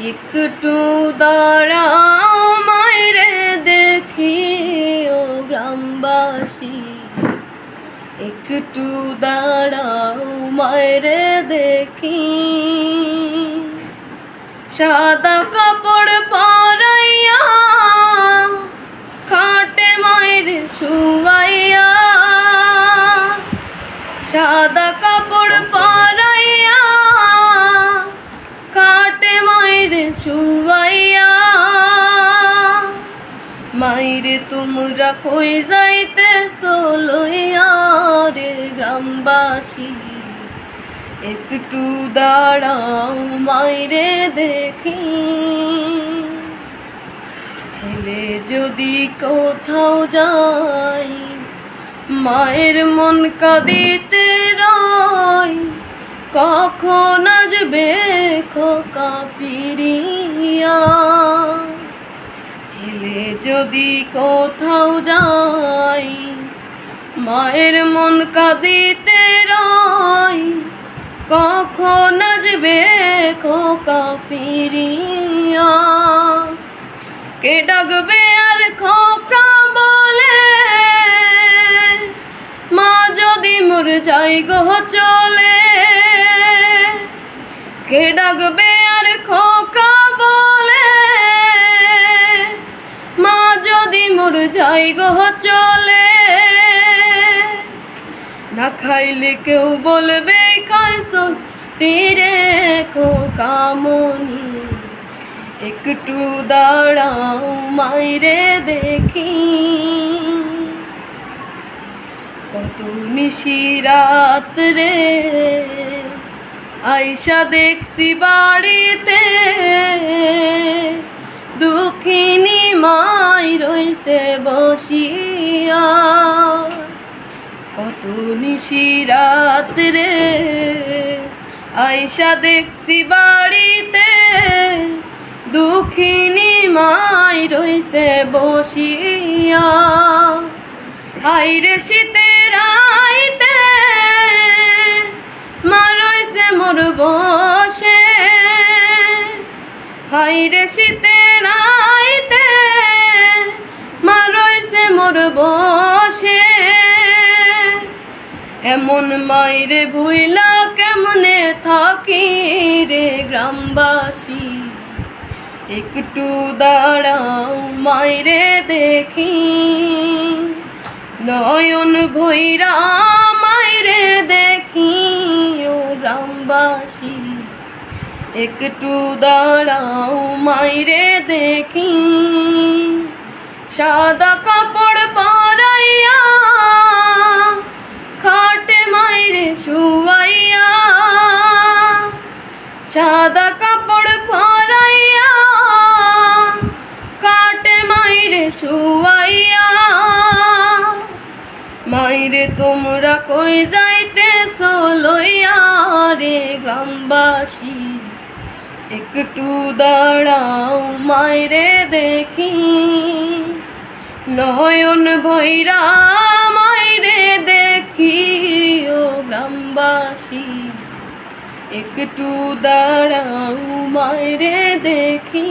একটু দাঁড়াও মাইরে দেখি ও গ্রামবাসী। একটু দাঁড়াও মাইরে দেখি। সাদা কাপড় পরাইয়া খাটে মায়ের শুয়াইয়া, সাদা মাইরে তোমরা কই যাইতে লইয়া রে গ্রামবাসী, একটু দাঁড়াও মাইরে দেখি। ছেলে যদি কোথাও যায়, মায়ের মন কাঁদিতে রয়, কখন আসবে খোকা ফিরিয়া? যদি কোথাও যায় মায়ের মন কাঁদিতে রয়, কখন আসবে খোকা ফিরিয়া? কে ডাকবে আর খোকা বলে? মা যদি মোর যাই গো চলে, কে ডাকবে আর খোকা যাই গো চলে। না খাইলে কেউ বলবে খাইছ তীরে কামনি। একটু দাঁড়াও মাইরে দেখি। কত নিশি রাত রে আইসা দেখছি বাড়িতে। রইছে বসিয়া, কত নিশি রাত রে আইসা দেখছি বাড়িতে, দুঃখিনী মাই রইছে বসিয়া। হাইরে শীতের আইতে মা রইছে মোর বসে। হাইরে শীতের আইতে মোর বসে। এমন মাইরে ভুইলা কেমনে থাকি রে গ্রামবাসী? একটু দাঁড়াও মাইরে দেখি। নয়ন ভৈরা মাইরে দেখি ও গ্রামবাসী। একটু দাঁড়াও মাইরে দেখি। সাদা কাপড় পরাইয়া, খাটে মাইরে শুয়াইয়া, সাদা কাপড় পরাইয়া কাটে মাইরে শুয়াইয়া। মাইরে তোমরা কই যাইতে লইয়া রে গ্রামবাসী? একটু দাঁড়াও মাইরে দেখি। নয়ন ভৈরা মাইরে দেখি ও গ্রামবাসী একটু দাঁড়াও মাইরে দেখি।